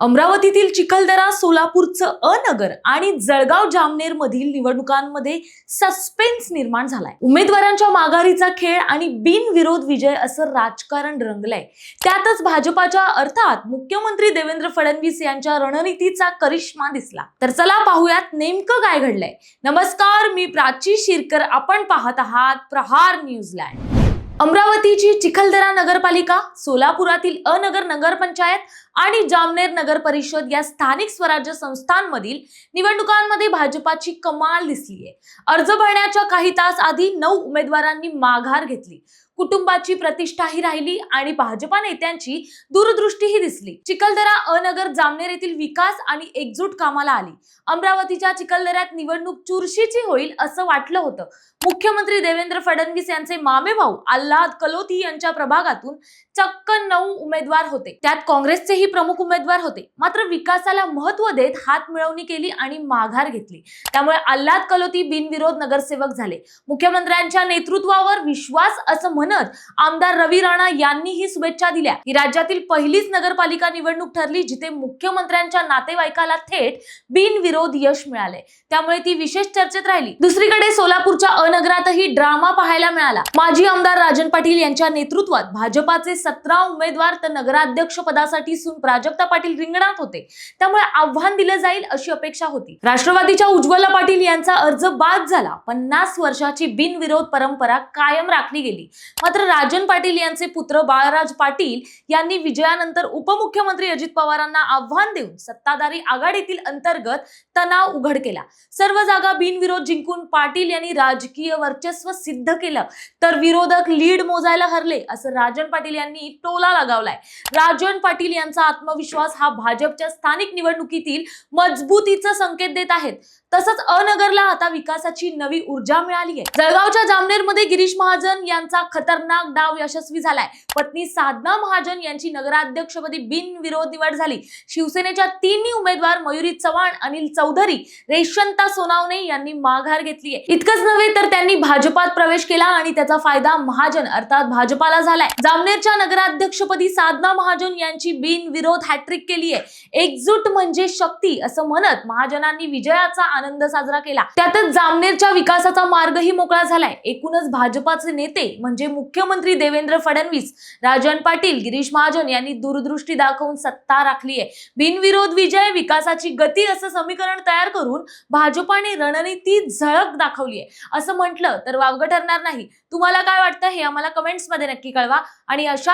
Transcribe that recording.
अमरावतीतील चिखलदरा सोलापूरचं अनगर आणि जळगाव जामनेर मधील निवडणुकांमध्ये सस्पेन्स निर्माण झालाय. उमेदवारांच्या माघारीचा खेळ आणि बिनविरोध विजय असं राजकारण रंगलंय. त्यातच भाजपाच्या अर्थात मुख्यमंत्री देवेंद्र फडणवीस यांच्या रणनीतीचा करिश्मा दिसला. तर चला पाहूयात नेमकं काय घडलंय. नमस्कार मी प्राची शिरकर. आपण पाहत आहात प्रहार न्यूझीलँड अमरावतीची चिखलदरा नगरपालिका सोलापुरातील अनगर नगरपंचायत आणि जामनेर नगर परिषद या स्थानिक स्वराज्य संस्थांमधील निवडणुकांमध्ये भाजपाची कमाल दिसलीये. अर्ज भरण्याच्या काही तास आधी नऊ उमेदवारांनी माघार घेतली. कुटुंबाची प्रतिष्ठाही राहिली आणि भाजपा नेत्यांची दूरदृष्टीही दिसली. चिखलदरा अनगर जामनेर येथील विकास आणि एकजूट कामाला आली. अमरावतीच्या चिखलदऱ्यात निवडणूक चुरशीची होईल असं वाटलं होतं. मुख्यमंत्री देवेंद्र फडणवीस यांचे मामेभाऊ आल्हाद कलोती यांच्या प्रभागातून चक्क नऊ उमेदवार होते. त्यात काँग्रेसचेही प्रमुख उमेदवार होते. मात्र विकासाला महत्त्व देत हात मिळवणी केली आणि माघार घेतली. त्यामुळे अल्लाद कलोती बिनविरोध नगरसेवक झाले. मुख्यमंत्र्यांच्या नेतृत्वावर विश्वास असं म्हणत आमदार रवी राणा यांनीही शुभेच्छा दिल्या. ही राज्यातील पहिलीच नगरपालिका निवडणूक ठरली जिथे मुख्यमंत्र्यांच्या नातेवाईकाला थेट बिनविरोध यश मिळाले त्यामुळे ती विशेष चर्चेत राहिली. दुसरीकडे सोलापूरच्या अनगरातही ड्रामा पाहायला मिळाला. माजी आमदार राजन पाटील यांच्या नेतृत्वात भाजपाचे सतरा उमेदवार तर नगराध्यक्ष पदासाठी सून प्राजक्ता पाटील रिंगणात होते. त्यामुळे आव्हान दिलं जाईल अशी अपेक्षा होती. राष्ट्रवादीच्या उज्ज्वला पाटील यांचा अर्ज बाद झाला. पन्नास वर्षाची बिनविरोध परंपरा कायम राखली गेली. मात्र राजन पाटील यांचे पुत्र बाळराज पाटील यांनी विजयानंतर उपमुख्यमंत्री अजित पवारांना आव्हान देऊन सत्ताधारी आघाडीतील अंतर्गत तणाव उघड केला. सर्व जागा बिनविरोध जिंकून पाटील यांनी राजकीय वर्चस्व सिद्ध केलं. तर विरोधक लीड मोजायला हरले असं राजन पाटील यांनी टोला लगावलाय. राजन पाटील यांचा आत्मविश्वास हा भाजपच्या स्थानिक निवडणुकीतील मजबूतीचा संकेत देत आहेत. तसंच अनगरला आता विकासाची नवी ऊर्जा मिळाली आहे जळगावच्या जामनेरमध्ये गिरीश महाजन यांचा खतरनाक डाव यशस्वी झालाय. पत्नी साधना महाजन यांची नगराध्यक्षपदी बिनविरोध निवड झाली. शिवसेनेच्या तिन्ही उमेदवार मयुरी चव्हाण अनिल चौधरी रेशंता सोनावणे यांनी माघार घेतली आहे इतकंच नव्हे तर त्यांनी भाजपात प्रवेश केला आणि त्याचा फायदा महाजन अर्थात भाजपाला झालाय. जामनेरच्या नगराध्यक्षपदी साधना महाजन यांची बिनविरोध हॅट्रिक केली आहे. एकजूट म्हणजे शक्ती असं म्हणत महाजनांनी विजयाचा आनंद साजरा केला. त्यातच जामनेरच्या विकासाचा मार्गही मोकळा झालाय. एकूणच भाजपाचे नेते म्हणजे मुख्यमंत्री देवेंद्र फडणवीस राजन पाटील गिरीश महाजन यांनी दूरदृष्टी दाखवून सत्ता राखली आहे. बिनविरोध विजय विकासाची गती असं समीकरण तयार करून भाजपाने रणनीती झळक दाखवली आहे. असं म्हटलं तर वावगं ठरणार नाही. तुम्हाला काय वाटतं हे आम्हाला कमेंट्समध्ये नक्की कळवा. आणि अशा